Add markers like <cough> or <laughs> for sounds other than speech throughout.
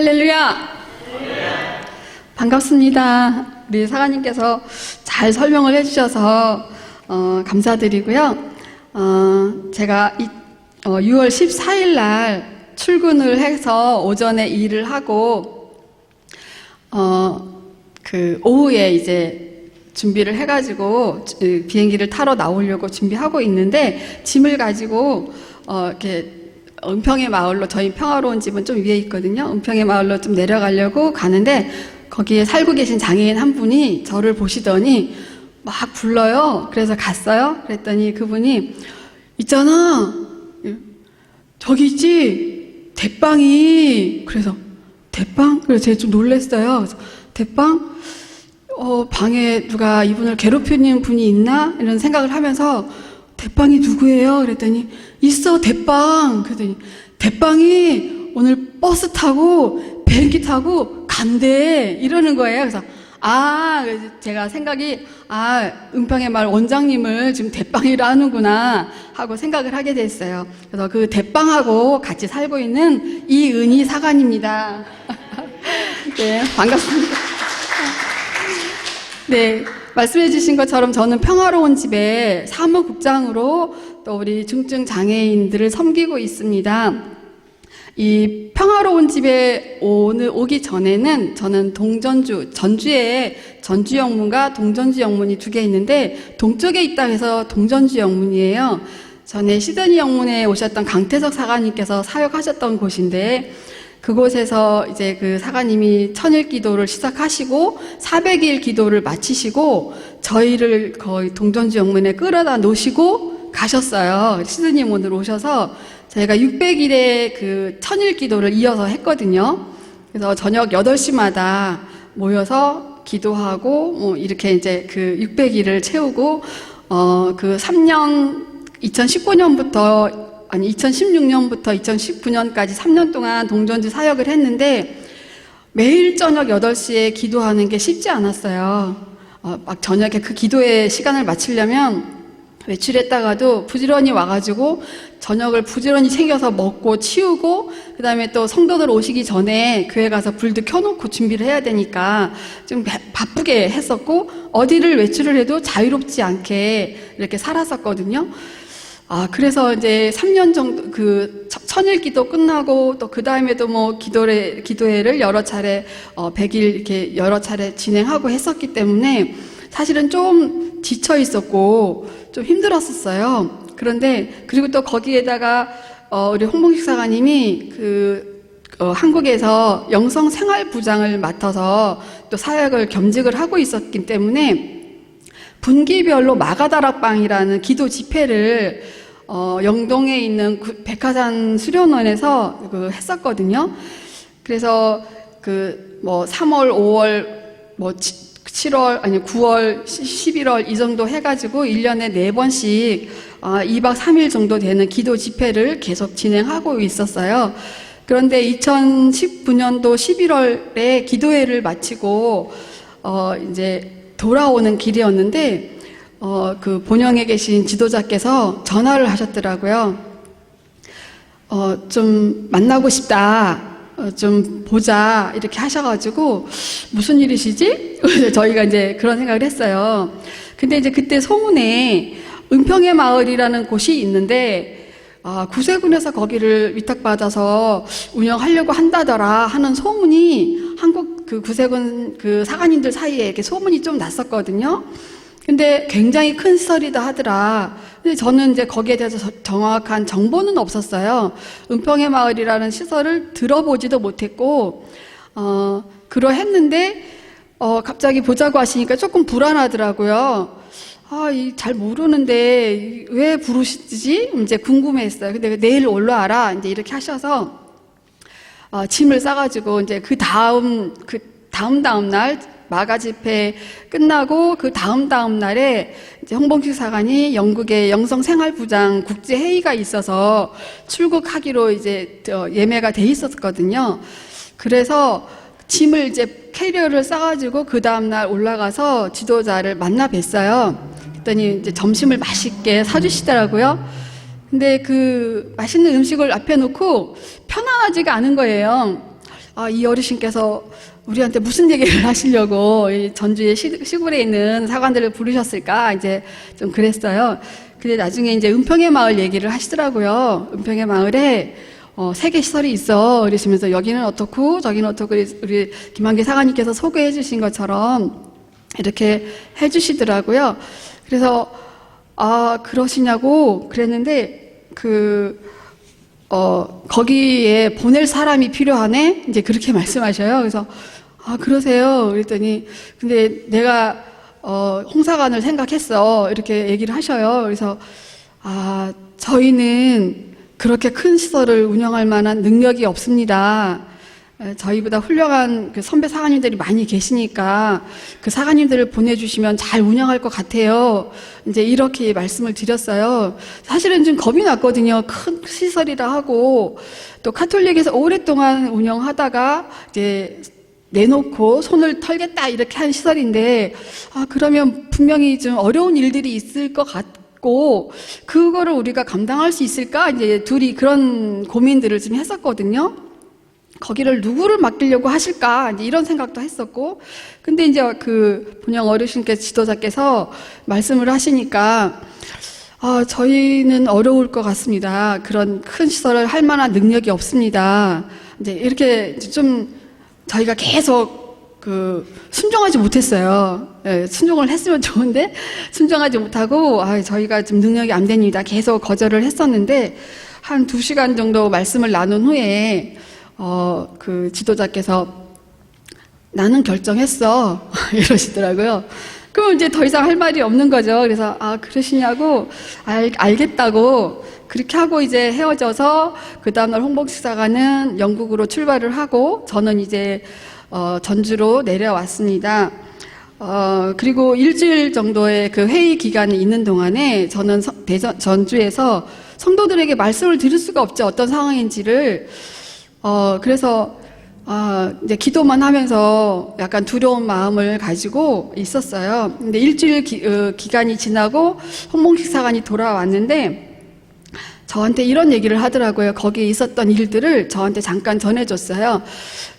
할렐루야! 반갑습니다. 우리 사관님께서 잘 설명을 해주셔서 어, 감사드리고요. 어, 제가 이, 어, 6월 14일 날 출근을 해서 오전에 일을 하고 어, 그 오후에 이제 준비를 해가지고 그 비행기를 타러 나오려고 준비하고 있는데 짐을 가지고 어, 이렇게 은평의 마을로 저희 평화로운 집은 좀 위에 있거든요. 은평의 마을로 좀 내려가려고 가는데 거기에 살고 계신 장애인 한 분이 저를 보시더니 막 불러요. 그래서 갔어요. 그랬더니 그분이 있잖아. 저기 있지? 대빵이. 그래서 대빵? 그래서 제가 좀. 그래서 대빵? 어, 방에 누가 이분을 괴롭히는 분이 있나? 이런 생각을 하면서 대빵이 누구예요? 그랬더니 있어 대빵. 그랬더니 대빵이 오늘 버스 타고 비행기 타고 간대 이러는 거예요. 그래서 아 제가 생각이 아 은평의 말 원장님을 지금 대빵이라 하는구나 하고 생각을 하게 됐어요. 그래서 그 대빵하고 같이 살고 있는 이은희 사관입니다. <laughs> 네 반갑습니다. 네, 말씀해 주신 것처럼 저는 평화로운 집에 사무국장으로 또 우리 중증 장애인들을 섬기고 있습니다. 이 평화로운 집에 오늘 오기 전에는 저는 동전주 전주에 전주 영문과 동전주 영문이 두 개 있는데 동쪽에 있다 해서 동전주 영문이에요. 전에 시드니 영문에 오셨던 강태석 사관님께서 사역하셨던 곳인데 그곳에서 이제 그 사관님이 천일 기도를 시작하시고 400일 기도를 마치시고 저희를 거의 동전주 영문에 끌어다 놓으시고 가셨어요. 시드니 문으로 오셔서 저희가 600일의 그 천일 기도를 이어서 했거든요. 그래서 저녁 8시마다 모여서 기도하고 뭐 이렇게 이제 그 600일을 채우고 어 그 3년 2019년부터 아니 2016년부터 2019년까지 3년 동안 동전주 사역을 했는데 매일 저녁 8시에 기도하는 게 쉽지 않았어요. 어, 막 저녁에 그 기도의 시간을 마치려면 외출했다가도 부지런히 와가지고 저녁을 부지런히 챙겨서 먹고 치우고 그 다음에 또 성도들 오시기 전에 교회 가서 불도 켜놓고 준비를 해야 되니까 좀 바- 바쁘게 했었고 어디를 외출을 해도 자유롭지 않게 이렇게 살았었거든요. 아, 그래서 이제 3년 정도, 그, 천- 천일 기도 끝나고 또 그 다음에도 뭐 기도회, 기도회를 여러 차례, 어, 100일 이렇게 여러 차례 진행하고 했었기 때문에 사실은 좀 지쳐 있었고 좀 힘들었었어요. 그런데, 그리고 또 거기에다가, 어, 우리 홍봉식 사관님이 그, 어, 한국에서 영성 생활 부장을 맡아서 또 사역을 겸직을 하고 있었기 때문에 분기별로 마가다락방이라는 기도 집회를 어, 영동에 있는 구- 백화산 수련원에서 그 했었거든요. 그래서 그 뭐 3월, 5월, 뭐 7월, 아니 9월, 11월 이 정도 해가지고 1년에 4 번씩 어, 2박 3일 정도 되는 기도 집회를 계속 진행하고 있었어요. 그런데 2019년도 11월에 기도회를 마치고 어, 이제 돌아오는 길이었는데 어, 그 본영에 계신 지도자께서 전화를 하셨더라고요. 어, 좀 만나고 싶다. 어, 좀 보자. 이렇게 하셔가지고, 무슨 일이시지? <laughs> 저희가 이제 그런 생각을 했어요. 근데 이제 그때 소문에 은평의 마을이라는 곳이 있는데, 아, 구세군에서 거기를 위탁받아서 운영하려고 한다더라 하는 소문이 한국 그 구세군 그 사관님들 사이에 이렇게 소문이 좀 났었거든요. 근데 굉장히 큰 시설이다 하더라. 근데 저는 이제 거기에 대해서 저- 정확한 정보는 없었어요. 은평의 마을이라는 시설을 들어보지도 못했고, 어, 그러했는데, 어, 갑자기 보자고 하시니까 조금 불안하더라고요. 아, 이, 잘 모르는데, 왜 부르시지? 이제 궁금했어요. 근데 내일 올라와라. 이제 이렇게 하셔서, 어, 짐을 싸가지고 이제 그 다음 그 다음 다음 날 마가 집회 끝나고 그 다음 다음 날에 이제 홍봉식 사관이 영국의 영성 생활부장 국제 회의가 있어서 출국하기로 이제 어, 예매가 돼 있었거든요. 그래서 짐을 이제 캐리어를 싸가지고 그 다음 날 올라가서 지도자를 만나 뵀어요. 그랬더니 이제 점심을 맛있게 사주시더라고요. 근데 그 맛있는 음식을 앞에 놓고 편안하지가 않은 거예요. 아, 이 어르신께서 우리한테 무슨 얘기를 <laughs> 하시려고 이 전주의 시, 시골에 있는 사관들을 부르셨을까 이제 좀 그랬어요. 근데 나중에 이제 은평의 마을 얘기를 하시더라고요. 은평의 마을에 어, 세계 시설이 있어. 이러시면서 여기는 어떻고 저기는 어떻고 우리 김한기 사관님께서 소개해 주신 것처럼 이렇게 해 주시더라고요. 그래서 아, 그러시냐고 그랬는데 그 어, 거기에 보낼 사람이 필요하네? 이제 그렇게 <laughs> 말씀하셔요. 그래서, 아, 그러세요. 그랬더니, 근데 내가, 어, 홍사관을 생각했어. 이렇게 얘기를 하셔요. 그래서, 아, 저희는 그렇게 큰 시설을 운영할 만한 능력이 없습니다. 에, 저희보다 훌륭한 그 선배 사관님들이 많이 계시니까 그 사관님들을 보내주시면 잘 운영할 것 같아요. 이제 이렇게 말씀을 드렸어요. 사실은 좀 겁이 났거든요. 큰 시설이라 하고 또 카톨릭에서 오랫동안 운영하다가 이제 내놓고 손을 털겠다 이렇게 한 시설인데 아 그러면 분명히 좀 어려운 일들이 있을 것 같 고 그거를 우리가 감당할 수 있을까 이제 둘이 그런 고민들을 좀 했었거든요. 거기를 누구를 맡기려고 하실까? 이런 생각도 했었고 근데 이제 그 본영 어르신께 지도자께서 말씀을 하시니까 아 저희는 어려울 것 같습니다. 그런 큰 시설을 할 만한 능력이 없습니다. 이제 이렇게 좀 저희가 계속 그 순종하지 못했어요. 예, 순종을 했으면 좋은데 <laughs> 순종하지 못하고 아 저희가 좀 능력이 안 됩니다. 계속 거절을 했었는데 한 두 시간 정도 말씀을 나눈 후에 어, 그 지도자께서 나는 결정했어. <laughs> 이러시더라고요. 그럼 이제 더 이상 할 말이 없는 거죠. 그래서, 아, 그러시냐고, 알, 알겠다고, 그렇게 하고 이제 헤어져서, 그 다음날 홍복 식사가는 영국으로 출발을 하고, 저는 이제, 어, 전주로 내려왔습니다. 어, 그리고 일주일 정도의 그 회의 기간이 있는 동안에 저는 서- 대전, 전주에서 성도들에게 말씀을 드릴 수가 없죠. 어떤 상황인지를. 어, 그래서, 아, 이제 기도만 하면서 약간 두려운 마음을 가지고 있었어요. 근데 일주일 기, 어, 기간이 지나고 홍봉식 사관이 돌아왔는데 저한테 이런 얘기를 하더라고요. 거기에 있었던 일들을 저한테 잠깐 전해줬어요.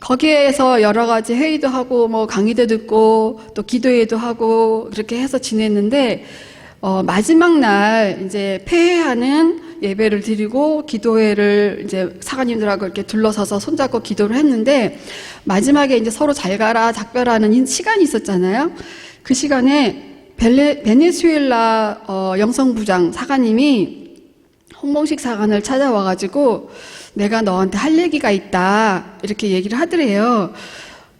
거기에서 여러 가지 회의도 하고 뭐 강의도 듣고 또 기도회도 하고 그렇게 해서 지냈는데 어, 마지막 날 이제 폐회하는 예배를 드리고 기도회를 이제 사관님들하고 이렇게 둘러서서 손잡고 기도를 했는데 마지막에 이제 서로 잘 가라 작별하는 이 시간이 있었잖아요. 그 시간에 벨레, 베네수엘라 어, 영성부장 사관님이 홍봉식 사관을 찾아와가지고 내가 너한테 할 얘기가 있다 이렇게 얘기를 하더래요.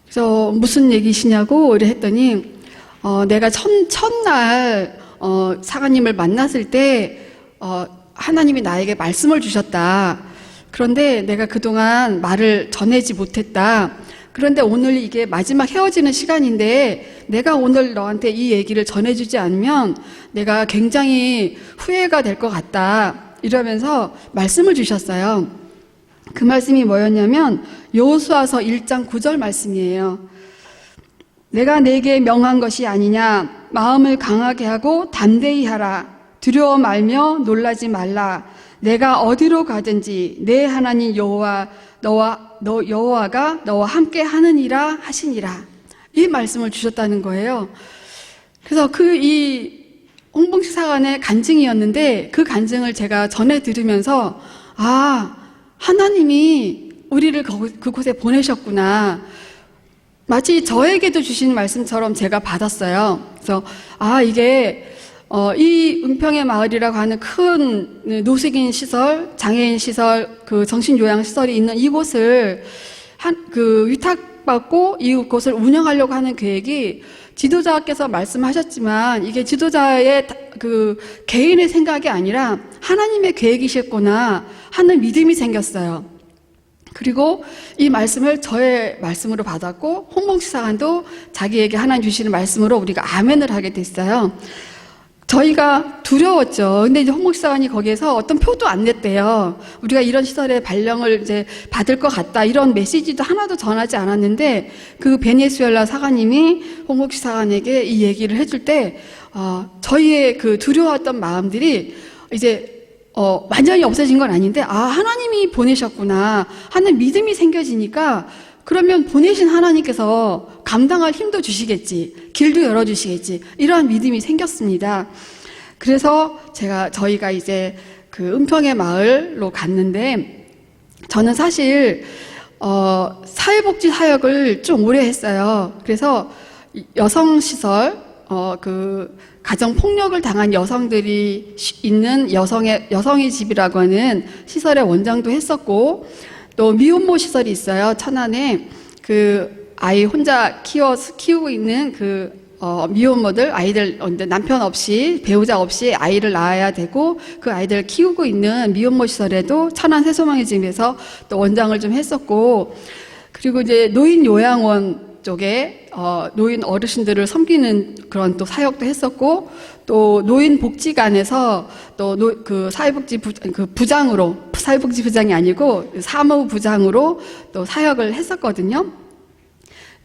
그래서 무슨 얘기시냐고 이래 했더니 어, 내가 첫, 첫날 어, 사관님을 만났을 때 어, 하나님이 나에게 말씀을 주셨다. 그런데 내가 그동안 말을 전하지 못했다. 그런데 오늘 이게 마지막 헤어지는 시간인데 내가 오늘 너한테 이 얘기를 전해주지 않으면 내가 굉장히 후회가 될 것 같다. 이러면서 말씀을 주셨어요. 그 말씀이 뭐였냐면 여호수아서 1장 9절 말씀이에요. 내가 내게 명한 것이 아니냐 마음을 강하게 하고 담대히 하라 두려워 말며 놀라지 말라 내가 어디로 가든지 내 하나님 여호와 너와 너 여호와가 너와 함께 하느니라 하시니라 이 말씀을 주셨다는 거예요. 그래서 그 이 홍봉식 사관의 간증이었는데 그 간증을 제가 전해 들으면서 아 하나님이 우리를 거- 그곳에 보내셨구나. 마치 저에게도 주신 말씀처럼 제가 받았어요. 그래서 아 이게 어, 이 은평의 마을이라고 하는 큰 노숙인 시설, 장애인 시설, 그 정신요양 시설이 있는 이곳을 한 그 위탁받고 이곳을 운영하려고 하는 계획이 지도자께서 말씀하셨지만 이게 지도자의 다- 그 개인의 생각이 아니라 하나님의 계획이셨구나 하는 믿음이 생겼어요. 그리고 이 말씀을 저의 말씀으로 받았고 홍봉식 사관도 자기에게 하나님 주시는 말씀으로 우리가 아멘을 하게 됐어요. 저희가 두려웠죠. 근데 이제 홍목시 사관이 거기에서 어떤 표도 안 냈대요. 우리가 이런 시설에 발령을 이제 받을 것 같다. 이런 메시지도 하나도 전하지 않았는데 그 베네수엘라 사관님이 홍목시 사관에게 이 얘기를 해줄 때, 어, 저희의 그 두려웠던 마음들이 이제 어, 완전히 없어진 건 아닌데, 아, 하나님이 보내셨구나 하는 믿음이 생겨지니까 그러면 보내신 하나님께서 감당할 힘도 주시겠지, 길도 열어주시겠지, 이러한 믿음이 생겼습니다. 그래서 제가, 저희가 이제 그 은평의 마을로 갔는데, 저는 사실, 어, 사회복지 사역을 좀 오래 했어요. 그래서 이 여성시설, 어, 그, 가정폭력을 당한 여성들이 쉬- 있는 여성의, 여성의 집이라고 하는 시설의 원장도 했었고, 또 미혼모 시설이 있어요. 천안에 그 아이 혼자 키워 키우고 있는 그 어, 미혼모들 아이들 남편 없이 배우자 없이 아이를 낳아야 되고 그 아이들 키우고 있는 미혼모 시설에도 천안 새소망의 집에서 또 원장을 좀 했었고 그리고 이제 노인 요양원 쪽에 어, 노인 어르신들을 섬기는 그런 또 사역도 했었고 또 노인 복지관에서 또 그 사회복지 부, 그 부장으로 사회복지 부장이 아니고 사무 부장으로 또 사역을 했었거든요.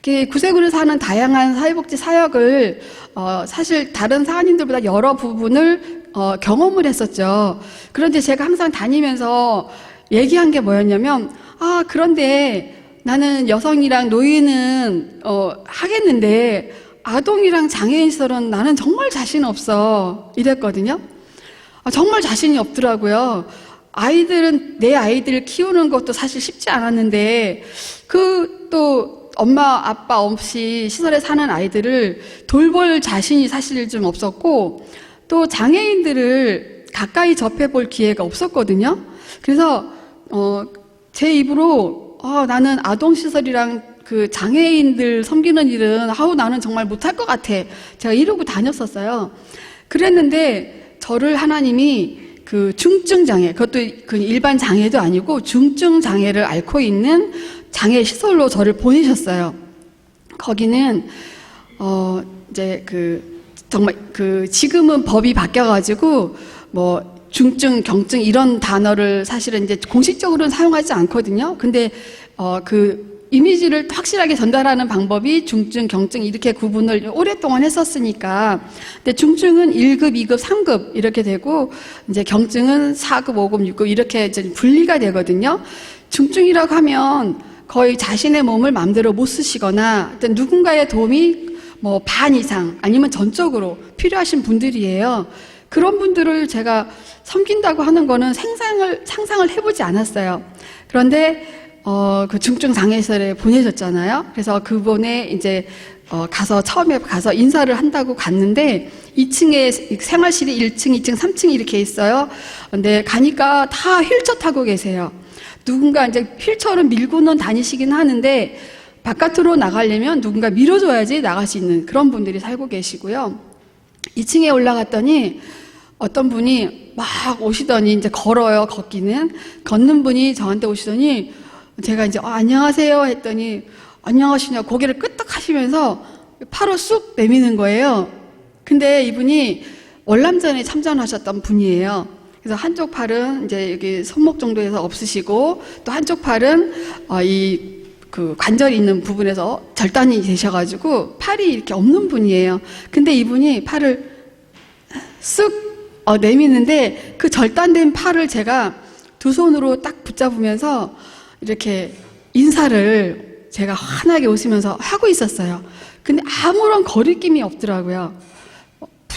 이렇게 구세군에 사는 다양한 사회복지 사역을 어, 사실 다른 사관님들보다 여러 부분을 어, 경험을 했었죠. 그런데 제가 항상 다니면서 얘기한 게 뭐였냐면 아 그런데 나는 여성이랑 노인은 어, 하겠는데 아동이랑 장애인 시설은 나는 정말 자신 없어 이랬거든요. 아, 정말 자신이 없더라고요. 아이들은 내 아이들을 키우는 것도 사실 쉽지 않았는데 그또 엄마 아빠 없이 시설에 사는 아이들을 돌볼 자신이 사실 좀 없었고 또 장애인들을 가까이 접해 볼 기회가 없었거든요. 그래서 어, 제 입으로 어, 나는 아동 시설이랑 그 장애인들 섬기는 일은 아우 나는 정말 못할 것 같아. 제가 이러고 다녔었어요. 그랬는데 저를 하나님이 그 중증 장애, 그것도 그 일반 장애도 아니고 중증 장애를 앓고 있는 장애 시설로 저를 보내셨어요. 거기는 어 이제 그 정말 그 지금은 법이 바뀌어가지고 뭐 중증, 경증 이런 단어를 사실은 이제 공식적으로는 사용하지 않거든요. 근데 어그 이미지를 확실하게 전달하는 방법이 중증, 경증 이렇게 구분을 오랫동안 했었으니까. 근데 중증은 1급, 2급, 3급 이렇게 되고 이제 경증은 4급, 5급, 6급 이렇게 이제 분리가 되거든요. 중증이라고 하면 거의 자신의 몸을 마음대로 못 쓰시거나 누군가의 도움이 뭐 반 이상 아니면 전적으로 필요하신 분들이에요. 그런 분들을 제가 섬긴다고 하는 거는 상상을 상상을 해보지 않았어요. 그런데 어, 그 중증 장애시설에 보내셨잖아요. 그래서 그분의 이제 어, 가서 처음에 가서 인사를 한다고 갔는데 2층에 생활실이 1층, 2층, 3층 이렇게 있어요. 근데 가니까 다 휠체어 타고 계세요. 누군가 이제 휠체어를 밀고는 다니시긴 하는데 바깥으로 나가려면 누군가 밀어줘야지 나갈 수 있는 그런 분들이 살고 계시고요. 2층에 올라갔더니 어떤 분이 막 오시더니 이제 걸어요, 걷기는. 걷는 분이 저한테 오시더니 제가 이제 어, 안녕하세요 했더니 안녕하시냐 고개를 끄덕 하시면서 팔을 쑥 내미는 거예요. 근데 이분이 월남전에 참전하셨던 분이에요. 그래서 한쪽 팔은 이제 여기 손목 정도에서 없으시고 또 한쪽 팔은 어, 이그 관절이 있는 부분에서 절단이 되셔가지고 팔이 이렇게 없는 분이에요. 근데 이분이 팔을 쓱 어, 내미는데 그 절단된 팔을 제가 두 손으로 딱 붙잡으면서 이렇게 인사를 제가 환하게 웃으면서 하고 있었어요. 근데 아무런 거리낌이 없더라고요.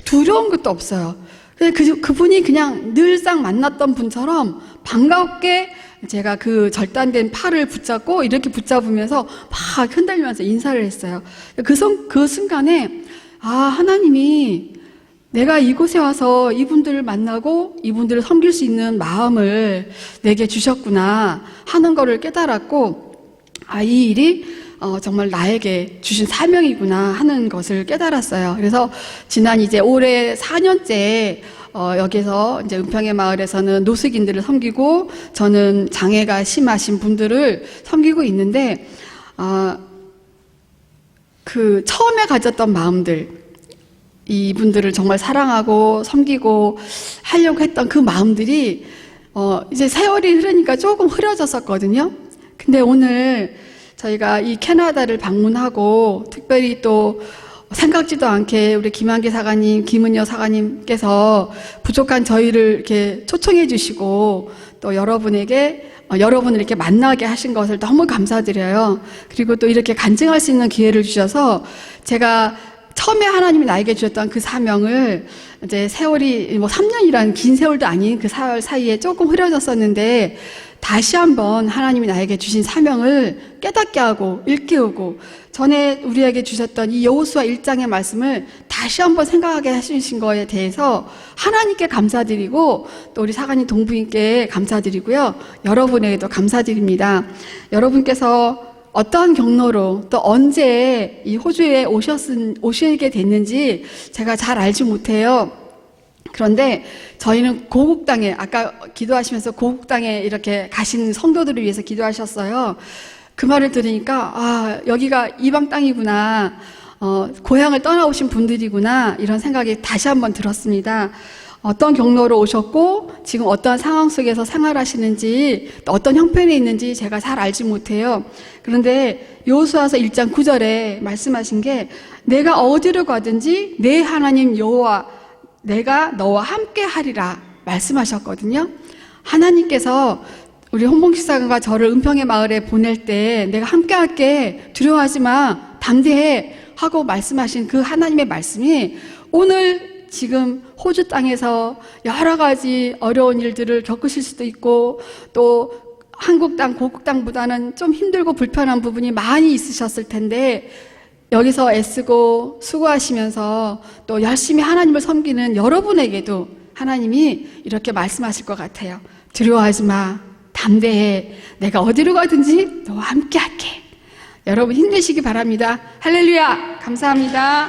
두려운 것도 없어요. 그, 그분이 그냥 늘상 만났던 분처럼 반갑게 제가 그 절단된 팔을 붙잡고 이렇게 붙잡으면서 막 흔들면서 인사를 했어요. 그, 선, 그 순간에, 아, 하나님이 내가 이곳에 와서 이분들을 만나고 이분들을 섬길 수 있는 마음을 내게 주셨구나 하는 거를 깨달았고, 아, 이 일이 어, 정말 나에게 주신 사명이구나 하는 것을 깨달았어요. 그래서 지난 이제 올해 4년째 어, 여기서 이제 은평의 마을에서는 노숙인들을 섬기고 저는 장애가 심하신 분들을 섬기고 있는데, 아, 그 처음에 가졌던 마음들, 이분들을 정말 사랑하고 섬기고 하려고 했던 그 마음들이 어 이제 세월이 흐르니까 조금 흐려졌었거든요. 근데 오늘 저희가 이 캐나다를 방문하고 특별히 또 생각지도 않게 우리 김한계 사관님, 김은여 사관님께서 부족한 저희를 이렇게 초청해 주시고 또 여러분에게 어, 여러분을 이렇게 만나게 하신 것을 너무 감사드려요. 그리고 또 이렇게 간증할 수 있는 기회를 주셔서 제가 처음에 하나님이 나에게 주셨던 그 사명을 이제 세월이 뭐 3년이라는 긴 세월도 아닌 그 사월 사이에 조금 흐려졌었는데 다시 한번 하나님이 나에게 주신 사명을 깨닫게 하고 일깨우고 전에 우리에게 주셨던 이 여호수아 1장의 말씀을 다시 한번 생각하게 하신 거에 대해서 하나님께 감사드리고 또 우리 사관님 동부인께 감사드리고요. 여러분에게도 감사드립니다. 여러분께서 어떠한 경로로 또 언제 이 호주에 오셨은, 오시게 됐는지 제가 잘 알지 못해요. 그런데 저희는 고국 땅에 아까 기도하시면서 고국 땅에 이렇게 가신 성도들을 위해서 기도하셨어요. 그 말을 들으니까 아 여기가 이방 땅이구나. 어, 고향을 떠나오신 분들이구나 이런 생각이 다시 한번 들었습니다. 어떤 경로로 오셨고 지금 어떤 상황 속에서 생활하시는지 또 어떤 형편에 있는지 제가 잘 알지 못해요. 그런데 여호수아서 1장 9절에 말씀하신 게 내가 어디로 가든지 내 하나님 여호와 내가 너와 함께 하리라 말씀하셨거든요. 하나님께서 우리 홍봉식사가 저를 은평의 마을에 보낼 때 내가 함께 할게 두려워하지 마 담대해 하고 말씀하신 그 하나님의 말씀이 오늘 지금 호주 땅에서 여러 가지 어려운 일들을 겪으실 수도 있고 또 한국 땅, 고국 땅보다는 좀 힘들고 불편한 부분이 많이 있으셨을 텐데 여기서 애쓰고 수고하시면서 또 열심히 하나님을 섬기는 여러분에게도 하나님이 이렇게 말씀하실 것 같아요. 두려워하지 마. 담대해. 내가 어디로 가든지 너와 함께 할게. 여러분 힘내시기 바랍니다. 할렐루야! 감사합니다.